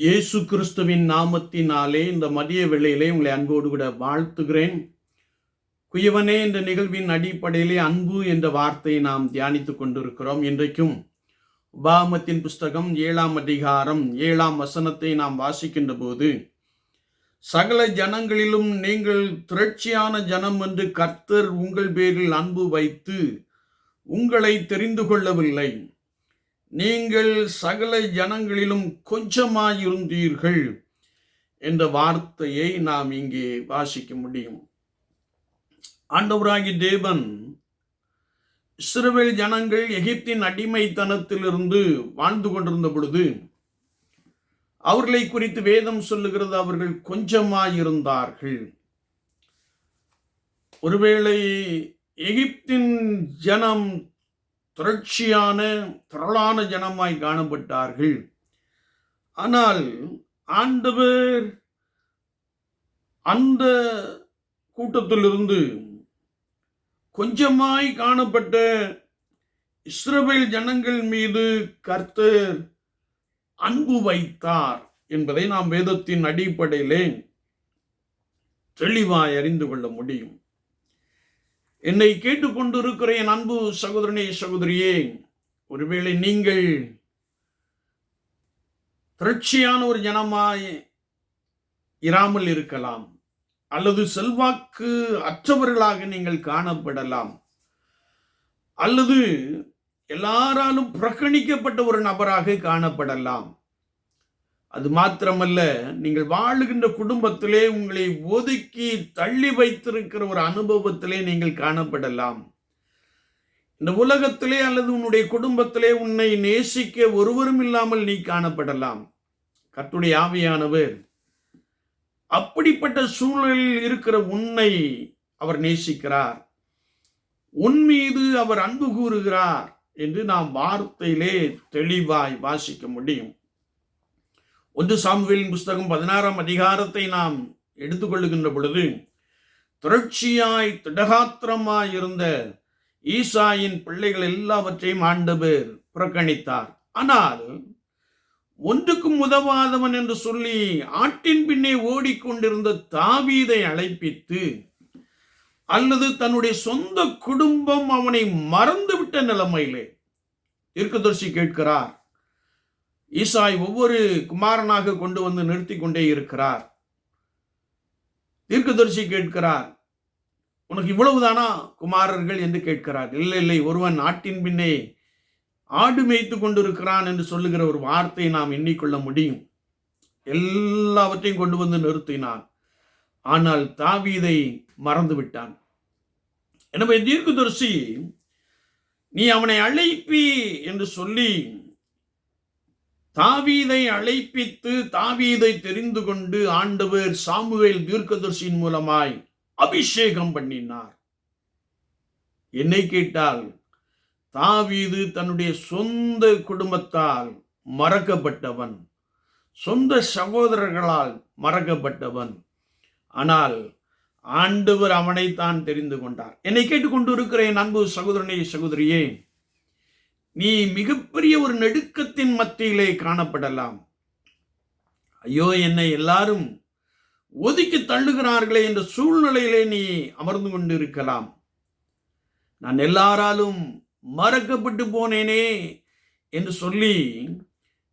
இயேசு கிறிஸ்துவின் நாமத்தினாலே இந்த மதிய வேளையிலே உங்களை அன்போடு கூட வாழ்த்துகிறேன். குயவனே என்ற நிகழ்வின் அடிப்படையிலே அன்பு என்ற வார்த்தையை நாம் தியானித்துக் கொண்டிருக்கிறோம். இன்றைக்கும் உபாமத்தின் புஸ்தகம் ஏழாம் அதிகாரம் ஏழாம் வசனத்தை நாம் வாசிக்கின்ற போது சகல ஜனங்களிலும் நீங்கள் திரட்சியான ஜனம் என்று கர்த்தர் உங்கள் பேரில் அன்பு வைத்து உங்களை தெரிந்து கொள்ளவில்லை. நீங்கள் சகல ஜனங்களிலும் கொஞ்சமாயிருந்தீர்கள் என்ற வார்த்தையை நாம் இங்கே வாசிக்க முடியும். ஆண்டவராகி தேவன் இஸ்ரவேல் ஜனங்கள் எகிப்தின் அடிமைத்தனத்திலிருந்து வாழ்ந்து கொண்டிருந்த பொழுது அவர்களை குறித்து வேதம் சொல்லுகிறது அவர்கள் கொஞ்சமாயிருந்தார்கள். ஒருவேளை எகிப்தின் ஜனம் தொடர்ச்சியான திரளான ஜனமாய் காணப்பட்டார்கள். ஆனால் ஆண்டவர் அந்த கூட்டத்திலிருந்து கொஞ்சமாய் காணப்பட்ட இஸ்ரவேல் ஜனங்கள் மீது கர்த்தர் அன்பு வைத்தார் என்பதை நாம் வேதத்தின் அடிப்படையிலே தெளிவாய் அறிந்து கொள்ள முடியும். என்னை கேட்டுக்கொண்டிருக்கிற என் அன்பு சகோதரனே சகோதரியே ஒருவேளை நீங்கள் திரட்சியான ஒரு ஜனமாய் இராமல் இருக்கலாம் அல்லது செல்வாக்கு அற்றவர்களாக நீங்கள் காணப்படலாம் அல்லது எல்லாராலும் புறக்கணிக்கப்பட்ட ஒரு நபராக காணப்படலாம். அது மாத்திரமல்ல நீங்கள் வாழுகின்ற குடும்பத்திலே உங்களை ஒதுக்கி தள்ளி வைத்திருக்கிற ஒரு அனுபவத்திலே நீங்கள் காணப்படலாம். இந்த உலகத்திலே அல்லது உன்னுடைய குடும்பத்திலே உன்னை நேசிக்க ஒருவரும் இல்லாமல் நீ காணப்படலாம். கத்துடைய ஆவியானவர் அப்படிப்பட்ட சூழலில் இருக்கிற உன்னை அவர் நேசிக்கிறார். உன் மீது அவர் அன்பு கூறுகிறார் என்று நாம் வார்த்தையிலே தெளிவாய் வாசிக்க முடியும். ஒன்று சாமுவேலின் புஸ்தகம் பதினாறாம் அதிகாரத்தை நாம் எடுத்துக்கொள்ளுகின்ற பொழுது தொடர்ச்சியாய் திடகாத்திரமாய் இருந்த ஈசாயின் பிள்ளைகள் எல்லாவற்றையும் ஆண்டவர் புறக்கணித்தார். ஆனால் ஒன்றுக்கும் உதவாதவன் என்று சொல்லி ஆட்டின் பின்னே ஓடிக்கொண்டிருந்த தாவீதை அழைப்பித்து அல்லது தன்னுடைய சொந்த குடும்பம் அவனை மறந்துவிட்ட நிலைமையிலே தீர்க்கதர்சி கேட்கிறார். ஈசாய் ஒவ்வொரு குமாரனாக கொண்டு வந்து நிறுத்தி கொண்டே இருக்கிறார். தீர்க்கதரிசி கேட்கிறார் உனக்கு இவ்வளவுதானா குமாரர்கள்? என்று கேட்கிறார். இல்லை இல்லை ஒருவன் நாட்டின் பின்னே ஆடு மேய்த்து கொண்டிருக்கிறான் என்று சொல்லுகிற ஒரு வார்த்தையை நாம் எண்ணிக்கொள்ள முடியும். எல்லாவற்றையும் கொண்டு வந்து நிறுத்தினான். ஆனால் தாவீதை மறந்து விட்டான் எனவே தீர்க்கதரிசி நீ அவனை அழைப்பி என்று சொல்லி தாவீதை அழைப்பித்து தாவீதை தெரிந்து கொண்டு ஆண்டவர் சாமுவேல் தீர்க்கதர்சியின் மூலமாய் அபிஷேகம் பண்ணினார். என்னை கேட்டால் தாவீது தன்னுடைய சொந்த குடும்பத்தால் மறக்கப்பட்டவன் சொந்த சகோதரர்களால் மறக்கப்பட்டவன். ஆனால் ஆண்டவர் அவனைத்தான் தெரிந்து கொண்டார். என்னை கேட்டுக்கொண்டு இருக்கிற என் அன்பு சகோதரனே சகோதரியே நீ மிகப்பெரிய ஒரு நெடுக்கத்தின் மத்தியிலே காணப்படலாம். ஐயோ என்னை எல்லாரும் ஒதுக்கி தள்ளுகிறார்களே என்ற சூழ்நிலையிலே நீ அமர்ந்து கொண்டிருக்கலாம். நான் எல்லாராலும் மறக்கப்பட்டு போனேனே என்று சொல்லி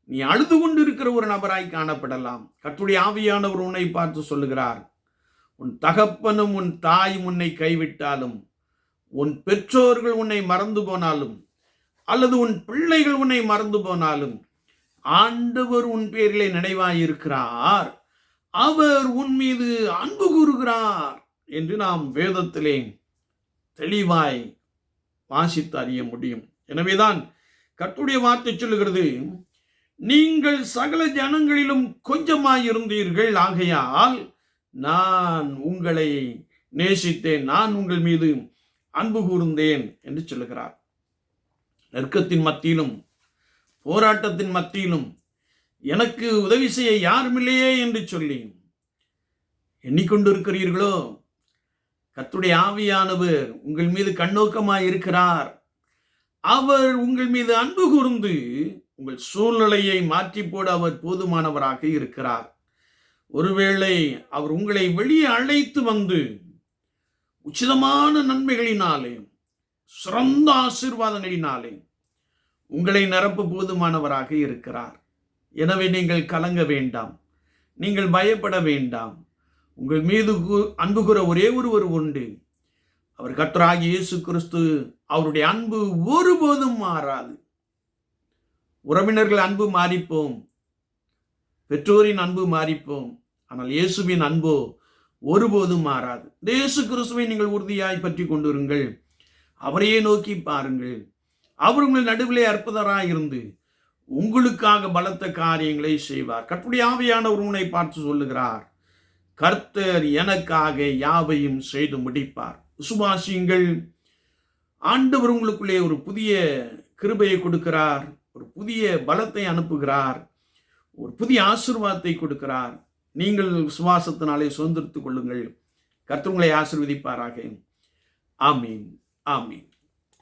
நீ அழுது கொண்டு இருக்கிற ஒரு நபராய் காணப்படலாம். கத்துடைய ஆவியானவர் உன்னை பார்த்து சொல்லுகிறார் உன் தகப்பனும் உன் தாயும் உன்னை கைவிட்டாலும் உன் பெற்றோர்கள் உன்னை மறந்து போனாலும் அல்லது உன் பிள்ளைகள் உன்னை மறந்து போனாலும் ஆண்டவர் உன் பேரிலே நினைவாயிருக்கிறார். அவர் உன் மீது அன்பு கூறுகிறார் என்று நாம் வேதத்திலே தெளிவாய் வாசித்து அறிய முடியும். எனவேதான் கத்துடைய வார்த்தை சொல்லுகிறது நீங்கள் சகல ஜனங்களிலும் கொஞ்சமாயிருந்தீர்கள் ஆகையால் நான் உங்களை நேசித்தேன் நான் உங்கள் மீது அன்பு கூர்ந்தேன் என்று சொல்லுகிறார். நெருக்கத்தின் மத்தியிலும் போராட்டத்தின் மத்தியிலும் எனக்கு உதவி செய்ய யாருமில்லையே என்று சொல்லி எண்ணிக்கொண்டிருக்கிறீர்களோ? கத்துடைய ஆவியானவர் உங்கள் மீது கண்ணோக்கமாக இருக்கிறார். அவர் உங்கள் மீது அன்பு கூர்ந்து உங்கள் சூழ்நிலையை மாற்றி போட அவர் போதுமானவராக இருக்கிறார். ஒருவேளை அவர் உங்களை வெளியே அழைத்து வந்து உச்சிதமான நன்மைகளினாலே சிறந்த ஆசீர்வாதங்களினாலே உங்களை நிரப்ப போதுமானவராக இருக்கிறார். எனவே நீங்கள் கலங்க வேண்டாம். நீங்கள் பயப்பட வேண்டாம். உங்கள் மீது கு- அன்பு கூற ஒரே ஒருவர் உண்டு. அவர் கத்தராகி இயேசு கிறிஸ்து அவருடைய அன்பு ஒருபோதும் மாறாது. உறவினர்கள் அன்பு மாறிப்போம். பெற்றோரின் அன்பு மாறிப்போம். ஆனால் இயேசுவின் அன்போ ஒருபோதும் மாறாது. இயேசு கிறிஸ்துவை நீங்கள் உறுதியாய் பற்றி கொண்டிருங்கள். அவரையே நோக்கி பாருங்கள். அவர் உங்கள் நடுவிலே அற்புதராக இருந்து உங்களுக்காக பலத்த காரியங்களை செய்வார். கற்புடைய ஆவியானவர் உன்னை பார்த்து சொல்லுகிறார் கர்த்தர் எனக்காக யாவையும் செய்து முடிப்பார். விசுவாசியுங்கள் ஆண்டவர் உங்களுக்குள்ளே ஒரு புதிய கிருபையை கொடுக்கிறார் ஒரு புதிய பலத்தை அனுப்புகிறார் ஒரு புதிய ஆசிர்வாதத்தை கொடுக்கிறார். நீங்கள் சுவாசத்தினாலே சுதந்திரத்துக் கொள்ளுங்கள். கர்த்தர் ஆசிர்வதிப்பாராக. ஆமீன். ஆமீன்.